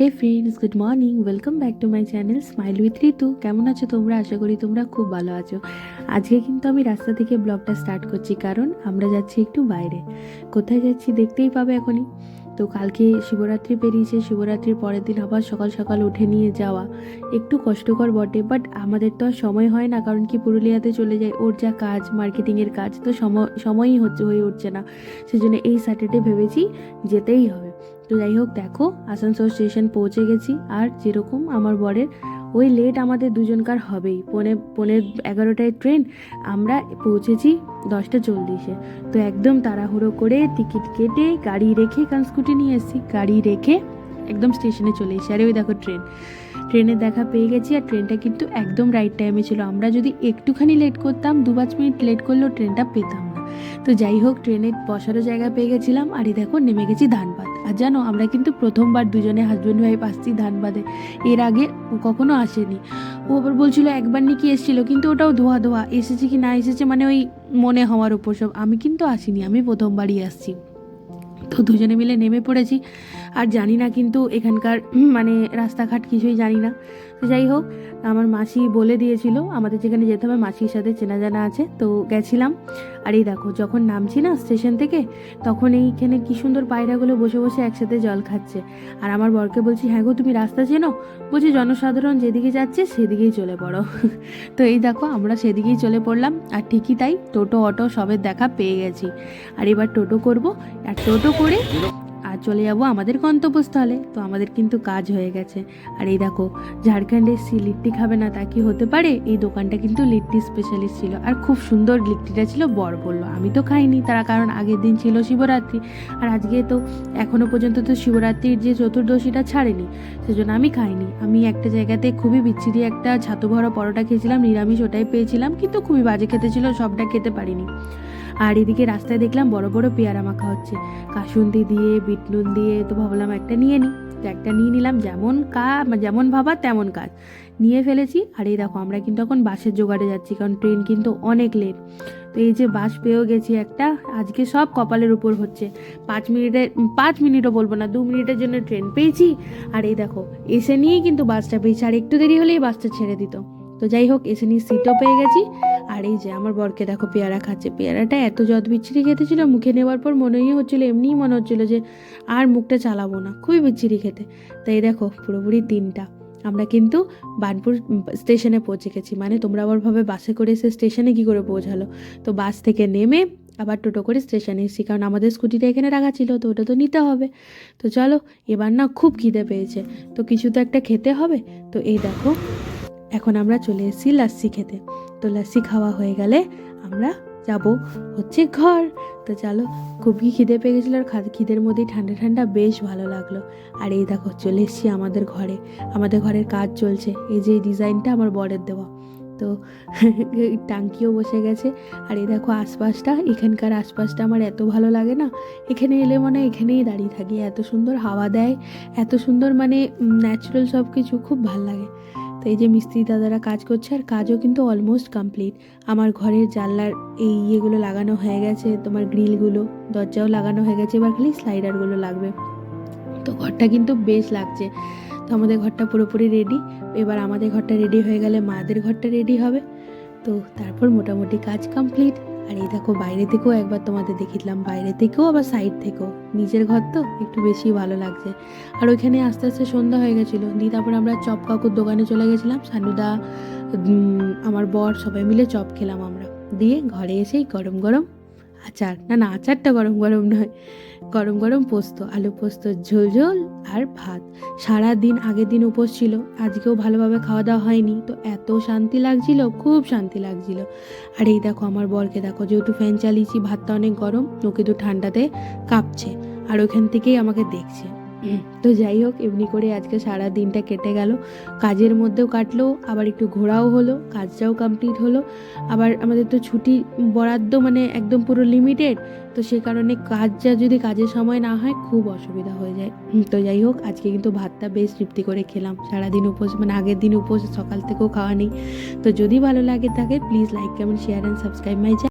Hey friends good morning welcome back to my channel smile with Ritu কেমন আছো তোমরা? আশা করি তোমরা খুব ভালো আছো। আজকে কিন্তু আমি রাস্তা থেকে ব্লগটা স্টার্ট করছি, কারণ আমরা যাচ্ছি একটু বাইরে। কোথায় যাচ্ছি দেখতেই পাবে এখনই। তো কালকে শিবরাত্রি পেরিয়েছে শিবরাত্রির পরের দিন আবার সকাল সকাল উঠে নিয়ে যাওয়া। একটু কষ্টকর বটে বাট আমাদের তো আর সময় হয় না, কারণ কি পুরুলিয়াতে চলে যায় ওর যা কাজ মার্কেটিংয়ের কাজ, তো সময়, সময়ই হচ্ছে, হয়ে উঠছে না। সেজন্য এই স্যাটারডে ভেবেছি যেতেই হবে। তো যাই হোক, দেখো, আসানসোল স্টেশন পৌঁছে গেছি। আর যেরকম আমার বরের, ওই লেট আমাদের দুজনকার হবেই। পনে, পৌনে এগারোটায় ট্রেন আমরা পৌঁছেছি দশটা চল্লিশে। তো একদম তাড়াহুড়ো করে টিকিট কেটে গাড়ি রেখে কারণ স্কুটি নিয়ে এসেছি। গাড়ি রেখে একদম স্টেশনে চলে এসেছি। আরে ওই দেখো ট্রেন ট্রেনের দেখা পেয়ে গেছি আর ট্রেনটা কিন্তু একদম রাইট টাইমে ছিল। আমরা যদি একটুখানি লেট করতাম দু পাঁচ মিনিট লেট করলেও ট্রেনটা পেতাম না। তো যাই হোক, ট্রেনে বসারও জায়গা পেয়ে গেছিলাম, আর এই দেখো নেমে গেছি ধানবাদ। আর জানো, আমরা কিন্তু প্রথমবার দুজনে হাজব্যান্ড ওয়াইফ আসছি ধানবাদে। এর আগে ও কখনো আসেনি। ও আবার বলছিল একবার নাকি এসেছিল, কিন্তু ওটাও ধোয়া ধোয়া, এসেছে কি না এসেছে মানে ওই মনে হওয়ার উপর সব। আমি কিন্তু আসিনি, আমি প্রথমবারই আসছি। তো দুজনে মিলে নেমে পড়েছি, আর জানি না কিন্তু এখানকার মানে রাস্তাঘাট কিছুই জানি না। তো যাই হোক, আমার মাসি বলে দিয়েছিল, আমাদের যেখানে যেতে হবে, মাসির সাথে চেনা জানা আছে, তো গেছিলাম। আর এই দেখো, যখন নামছি না স্টেশন থেকে, তখন এইখানে কি সুন্দর পায়রাগুলো বসে বসে একসাথে জল খাচ্ছে। আর আমার বরকে বলছি হ্যাঁ গো, তুমি রাস্তা চেনো? বলছি, জনসাধারণ যেদিকে যাচ্ছে, সেদিকেই চলে পড়ো। তো এই দেখো, আমরা সেদিকেই চলে পড়লাম। আর ঠিকই তাই, টোটো, অটো সবের দেখা পেয়ে গেছি। আর এবার টোটো করব। আর টোটো করে চলে যাব আমাদের গন্তব্যস্থলে। তো আমাদের কিন্তু কাজ হয়ে গেছে। আর এই দেখো, ঝাড়খণ্ডে সি লিট্টি খাবে না তা কি হতে পারে? এই দোকানটা কিন্তু লিট্টি স্পেশালিস্ট ছিল। আর খুব সুন্দর লিট্টিটা ছিল, বর বলল, আমি তো খাইনি। তারা কারণ আগের দিন ছিল শিবরাত্রি। আর আজকে তো, এখনও পর্যন্ত তো শিবরাত্রির যে চতুর্দশীটা ছাড়েনি, সেজন্য আমি খাইনি। আমি একটা জায়গাতে খুবই বিচ্ছিরি একটা ছাতু ভরা পরোটা খেয়েছিলাম, নিরামিষ ওটাই পেয়েছিলাম, কিন্তু খুবই বাজে খেতে ছিল, সবটা খেতে পারিনি। আর এদিকে রাস্তায় দেখলাম বড় বড় পেয়ারা মাখা হচ্ছে। কাসুন্দি দিয়ে বিট নুন দিয়ে, তো ভাবলাম একটা নিয়ে নিই তো একটা নিয়ে নিলাম, যেমন কা, যেমন ভাবা তেমন কাজ। নিয়ে ফেলেছি, আর এই দেখো আমরা কিন্তু এখন বাসের জোগাড়ে যাচ্ছি, কারণ ট্রেন কিন্তু অনেক লেট। তো এই যে বাস পেয়েও গেছি একটা, আজকে সব কপালের উপর হচ্ছে। পাঁচ মিনিটে, পাঁচ মিনিটও বলব না, দু মিনিটের জন্য ট্রেন পেয়েছি। আর এই দেখো, এসে নিয়েই কিন্তু বাসটা পেয়েছি, আর একটু দেরি হলেই বাসটা ছেড়ে দিত। তো যাই হোক, এসে নিয়ে সিটও পেয়ে গেছি। আর যে, আমার বরকে দেখো পেয়ারা খাচ্ছে। পেয়ারাটা এত যত বিচ্ছিরি খেতে ছিল, মুখে নেওয়ার পর মনেই হচ্ছিল, এমনিই মনে হচ্ছিল যে আর মুখটা চালাবো না, খুবই বিচ্ছিরি খেতে। তাই দেখো, পুরোপুরি তিনটা আমরা কিন্তু বানপুর স্টেশনে পৌঁছে গেছি। মানে তোমরা আবার ভাবে বাসে করে এসে স্টেশনে কি করে পৌঁছালো? তো বাস থেকে নেমে আবার টোটো করে স্টেশনে এসেছি, কারণ আমাদের স্কুটিটা এখানে রাখা ছিল, তো ওটা তো নিতে হবে। তো চলো, এবার না খুব খিদে পেয়েছে। তো কিছু তো একটা খেতে হবে। তো এই দেখো, এখন আমরা চলে এসেছি লাস্সি খেতে। তো লাস্সি খাওয়া হয়ে গেলে আমরা যাব হচ্ছে ঘর। তো চলো, খুবই খিদে পেয়ে গেছিল আর খিদের মধ্যেই ঠান্ডা ঠান্ডা বেশ ভালো লাগল। আর এই দেখো, চলে এসেছি আমাদের ঘরে। আমাদের ঘরের কাজ চলছে। এই যে ডিজাইনটা আমার বরের দেওয়া। তো টাঙ্কিও বসে গেছে। আর এই দেখো, আশপাশটা, এখানকার আশপাশটা আমার এত ভালো লাগে না। এখানে এলে মনে হয় এখানেই দাঁড়িয়ে থাকি। এত সুন্দর হাওয়া দেয়, এত সুন্দর মানে ন্যাচারাল সব কিছু খুব ভালো লাগে। তো এই যে মিস্ত্রি দাদারা কাজ করছে আর কাজও কিন্তু অলমোস্ট কমপ্লিট আমার ঘরের জানলার এই ইয়েগুলো লাগানো হয়ে গেছে, তোমার গ্রিলগুলো, দরজাও লাগানো হয়ে গেছে, এবার খালি স্লাইডারগুলো লাগবে। তো ঘরটা কিন্তু বেশ লাগছে। তো আমাদের ঘরটা পুরোপুরি রেডি এবার আমাদের ঘরটা রেডি হয়ে গেলে মাদের ঘরটা রেডি হবে। তো তারপর মোটামুটি কাজ কমপ্লিট আর এই দেখো, বাইরে থেকেও একবার তোমাদের দেখিলাম। বাইরে থেকেও আবার সাইড থেকেও। নিজের ঘর তো একটু বেশি ভালো লাগছে। আর ওইখানে আস্তে আস্তে সন্ধ্যা হয়ে গেছিল। দিয়ে তারপর আমরা চপ কাকুর দোকানে চলে গেছিলাম। সানুদা আমার বর সবাই মিলে চপ খেলাম আমরা। দিয়ে ঘরে এসেই গরম গরম আচার। না না, আচারটা গরম গরম নয়। গরম গরম পোস্ত, আলু পোস্ত, ঝোল ঝোল আর ভাত। সারা দিন আগের দিন উপোস ছিল, আজকেও ভালোভাবে খাওয়া দাওয়া হয়নি। তো এত শান্তি লাগছিল, খুব শান্তি লাগছিল। আর এই দেখো আমার বরকে, দেখো যেহেতু ফ্যান চালিয়েছি, ভাতটা অনেক গরম, ওকে তো ঠান্ডাতে কাঁপছে। আর ওখান থেকেই আমাকে দেখছে। তো যাই হোক, এমনি করে আজকে সারা দিনটা কেটে গেল। কাজের মধ্যেও কাটলো, আবার একটু ঘোরাও হলো, কাজটাও কমপ্লিট হলো। আবার আমাদের তো ছুটি বরাদ্দ মানে একদম পুরো লিমিটেড তো সে কারণে কাজটা যদি কাজের সময় না হয়, খুব অসুবিধা হয়ে যায়। তো যাই হোক, আজকে কিন্তু ভাতটা বেশ তৃপ্তি করে খেলাম। সারাদিন উপোস মানে আগের দিন উপোস, সকাল থেকেও খাওয়া নেই। তো যদি ভালো লাগে থাকে please like comment share and subscribe my